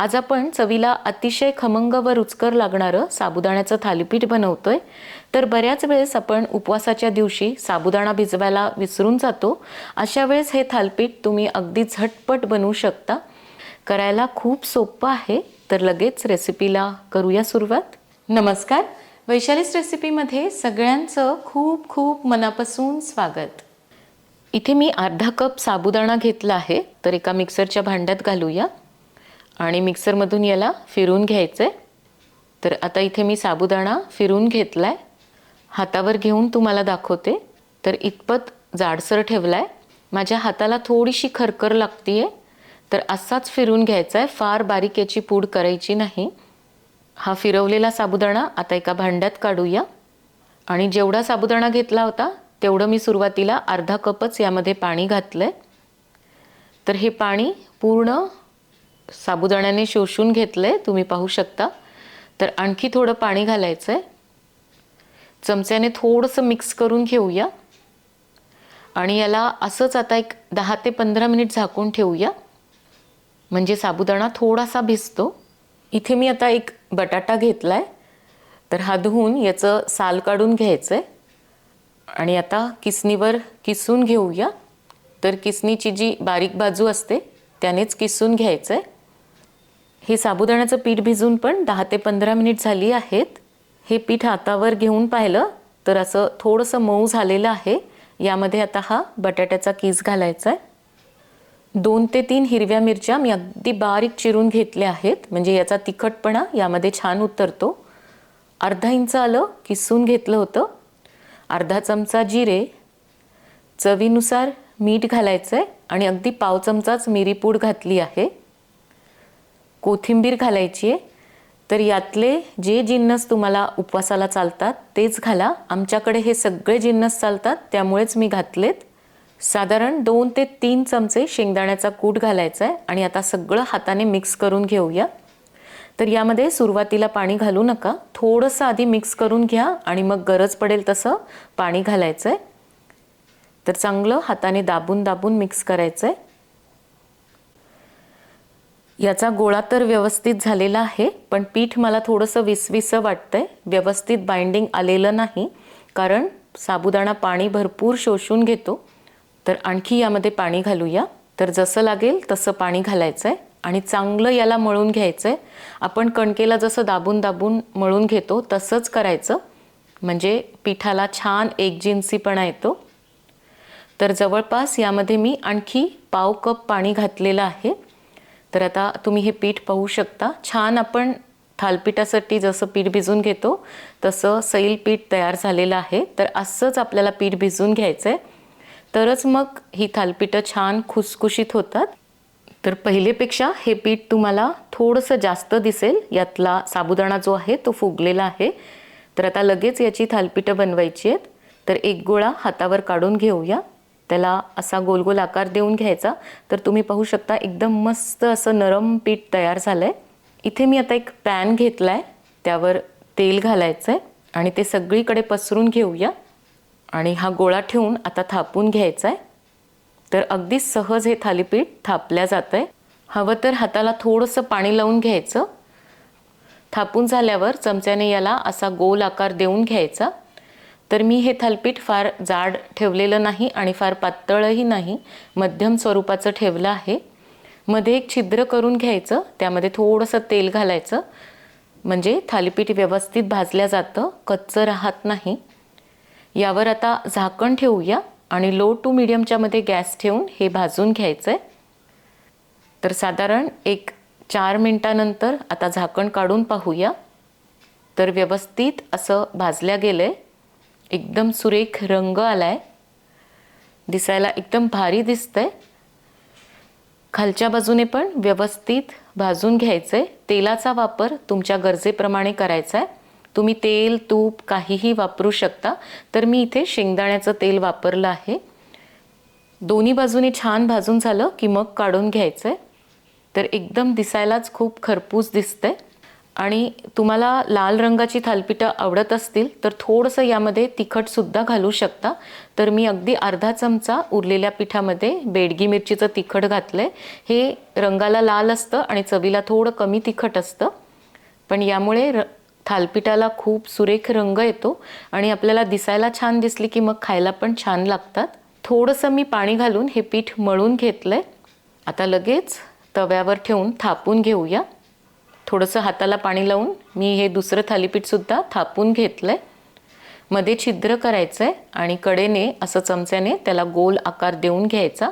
आज आपण चवीला अतिशय खमंग व रुचकर लागणारं साबुदाण्याचं थालीपीठ बनवतोय. तर बऱ्याच वेळेस आपण उपवासाच्या दिवशी साबुदाणा भिजवायला विसरून जातो. अशा वेळेस हे थालीपीठ तुम्ही अगदी झटपट बनवू शकता. करायला खूप सोपं आहे. तर लगेच रेसिपीला करूया सुरुवात. नमस्कार. वैशालीस रेसिपीमध्ये सगळ्यांचं खूप खूप मनापासून स्वागत. इथे मी अर्धा कप साबुदाणा घेतला आहे. तर एका मिक्सरच्या भांड्यात घालूया. आणि मिक्सरमधून याला फिरून घ्यायचं आहे तर आता इथे मी साबुदाणा फिरून घेतला आहे हातावर घेऊन तुम्हाला दाखवते. तर इतपत जाडसर ठेवला आहे माझ्या हाताला थोडीशी खरखर लागती आहे तर असाच फिरून घ्यायचा आहे फार बारीक याची पूड करायची नाही. हा फिरवलेला साबुदाणा आता एका भांड्यात काढूया. आणि जेवढा साबुदाणा घेतला होता तेवढं मी सुरुवातीला अर्धा कपच यामध्ये पाणी घातलं आहे तर हे पाणी पूर्ण साबुदाण्याने शोषून घेतलं आहे तुम्ही पाहू शकता. तर आणखी थोडं पाणी घालायचं आहे चमच्याने थोडंसं मिक्स करून घेऊया. आणि याला असंच आता एक दहा ते पंधरा मिनिट झाकून ठेवूया. म्हणजे साबुदाणा थोडासा भिजतो. इथे मी आता एक बटाटा घेतला आहे तर हा धुवून याचं साल काढून घ्यायचं आहे आणि आता किसनीवर किसून घेऊया. तर किसनीची जी बारीक बाजू असते त्यानेच किसून घ्यायचं आहे हे साबुदाण्याचं पीठ भिजून पण दहा ते पंधरा मिनिट झाली आहेत. हे पीठ हातावर घेऊन पाहिलं तर असं थोडंसं मऊ झालेलं आहे. यामध्ये आता हा बटाट्याचा कीस घालायचा आहे दोन ते तीन हिरव्या मिरच्या मी अगदी बारीक चिरून घेतल्या आहेत. म्हणजे याचा तिखटपणा यामध्ये छान उतरतो. अर्धा इंच आलं किसून घेतलं होतं. अर्धा चमचा जिरे. चवीनुसार मीठ घालायचं आहे आणि अगदी पाव चमचाच मिरीपूड घातली आहे. कोथिंबीर घालायची आहे. तर यातले जे जिन्नस तुम्हाला उपवासाला चालतात तेच घाला. आमच्याकडे हे सगळे जिन्नस चालतात त्यामुळेच मी घातलेत. साधारण दोन ते तीन चमचे शेंगदाण्याचा कूट घालायचा आहे आणि आता सगळं हाताने मिक्स करून घेऊया. तर यामध्ये सुरुवातीला पाणी घालू नका. थोडंसं आधी मिक्स करून घ्या आणि मग गरज पडेल तसं पाणी घालायचं आहे तर चांगलं हाताने दाबून दाबून मिक्स करायचं आहे याचा गोळा तर व्यवस्थित झालेला आहे पण पीठ मला थोडंसं विसविसं वाटतंय. व्यवस्थित बाइंडिंग आलेलं नाही कारण साबुदाणा पाणी भरपूर शोषून घेतो. तर आणखी यामध्ये पाणी घालूया. तर जसं लागेल तसं पाणी घालायचं आहे आणि चांगलं याला मळून घ्यायचं आहे आपण कणकेला जसं दाबून दाबून मळून घेतो तसंच करायचं. म्हणजे पिठाला छान एकजिन्सीपणा येतो. तर जवळपास यामध्ये मी आणखी पाव कप पाणी घातलेलं आहे. तर आता तुम्ही हे पीठ पाहू शकता. छान आपण थालपीठासाठी जसं पीठ भिजून घेतो तसं सैल पीठ तयार झालेलं आहे. तर असंच आपल्याला पीठ भिजून घ्यायचं आहे तरच मग ही थालपीठं छान खुसखुशीत होतात. तर पहिलेपेक्षा हे पीठ तुम्हाला थोडंसं जास्त दिसेल. यातला साबुदाणा जो आहे तो फुगलेला आहे. तर आता लगेच याची थालपीठं बनवायची आहेत. तर एक गोळा हातावर काढून घेऊया. त्याला असा गोल गोल आकार देऊन घ्यायचा. तर तुम्ही पाहू शकता एकदम मस्त असं नरम पीठ तयार झालं आहे इथे मी आता एक पॅन घेतला आहे त्यावर तेल घालायचं आहे आणि ते सगळीकडे पसरून घेऊया. आणि हा गोळा ठेवून आता थापून घ्यायचा आहे तर अगदी सहज हे थालीपीठ थापल्या जातं आहे हवं तर हाताला थोडंसं पाणी लावून घ्यायचं. थापून झाल्यावर चमच्याने याला असा गोल आकार देऊन घ्यायचा. तर मी हे थालपीठ फार जाड ठेवलेलं नाही आणि फार पातळही नाही मध्यम स्वरूपाचं ठेवलं आहे. मध्ये एक छिद्र करून घ्यायचं त्यामध्ये थोडंसं तेल घालायचं. म्हणजे थालीपीठ व्यवस्थित भाजल्या जातं कच्चं राहत नाही. यावर आता झाकण ठेवूया आणि लो टू मीडियमच्यामध्ये गॅस ठेवून हे भाजून घ्यायचं आहे तर साधारण एक चार मिनटानंतर आता झाकण काढून पाहूया. तर व्यवस्थित असं भाजल्या गेलं आहे एकदम सुरेख रंग आलाय. दिसायला एकदम भारी दिसतंय. खालच्या बाजूने पण व्यवस्थित भाजून घ्यायचं आहे तेलाचा वापर तुमच्या गरजेप्रमाणे करायचा आहे तुम्ही तेल तूप काहीही वापरू शकता. तर मी इथे शेंगदाण्याचं तेल वापरलं आहे. दोन्ही बाजूने छान भाजून झालं की मग काढून घ्यायचं आहे तर एकदम दिसायलाच खूप खरपूस दिसतंय. आणि तुम्हाला लाल रंगाची थालपिठं आवडत असतील तर थोडंसं यामध्ये तिखटसुद्धा घालू शकता. तर मी अगदी अर्धा चमचा उरलेल्या पिठामध्ये बेडगी मिरचीचं तिखट घातलं आहे हे रंगाला लाल असतं आणि चवीला थोडं कमी तिखट असतं. पण यामुळे र थालपिठाला खूप सुरेख रंग येतो आणि आपल्याला दिसायला छान दिसली की मग खायला पण छान लागतात. थोडंसं मी पाणी घालून हे पीठ मळून घेतलं आहे आता लगेच तव्यावर ठेवून थापून घेऊया. थोडंसं हाताला पाणी लावून मी हे दुसरं थालीपीठसुद्धा थापून घेतलं आहे मध्ये छिद्र करायचं आहे आणि कडेने असं चमच्याने त्याला गोल आकार देऊन घ्यायचा.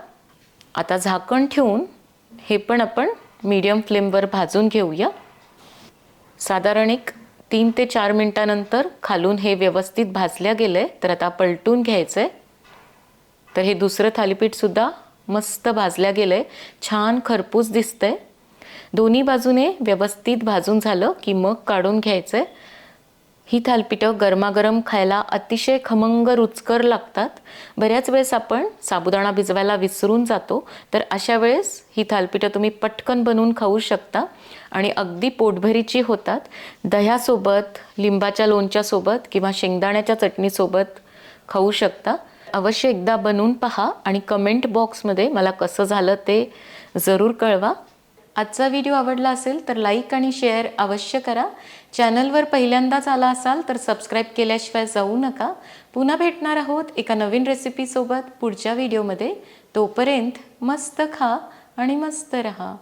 आता झाकण ठेवून हे पण आपण मीडियम फ्लेमवर भाजून घेऊया. साधारण एक तीन ते चार मिनटानंतर खालून हे व्यवस्थित भाजल्या गेलं आहे तर आता पलटून घ्यायचं आहे तर हे दुसरं थालीपीठसुद्धा मस्त भाजल्या गेलं आहे छान खरपूस दिसतंय. दोन्ही बाजूने व्यवस्थित भाजून झालं की मग काढून घ्यायचं आहे ही थालपिठं गरमागरम खायला अतिशय खमंग रुचकर लागतात. बऱ्याच वेळेस आपण साबुदाणा भिजवायला विसरून जातो तर अशा वेळेस ही थालपिठं तुम्ही पटकन बनवून खाऊ शकता. आणि अगदी पोटभरीची होतात. दह्यासोबत लिंबाच्या लोणच्यासोबत किंवा शेंगदाण्याच्या चटणीसोबत खाऊ शकता. अवश्य एकदा बनवून पहा आणि कमेंट बॉक्समध्ये मला कसं झालं ते जरूर कळवा. आजचा व्हिडिओ आवडला असेल तर लाईक आणि शेअर अवश्य करा. चॅनलवर पहिल्यांदाच आला असाल तर सबस्क्राईब केल्याशिवाय जाऊ नका. पुन्हा भेटणार आहोत एका नवीन रेसिपीसोबत पुढच्या व्हिडिओमध्ये तोपर्यंत मस्त खा आणि मस्त रहा.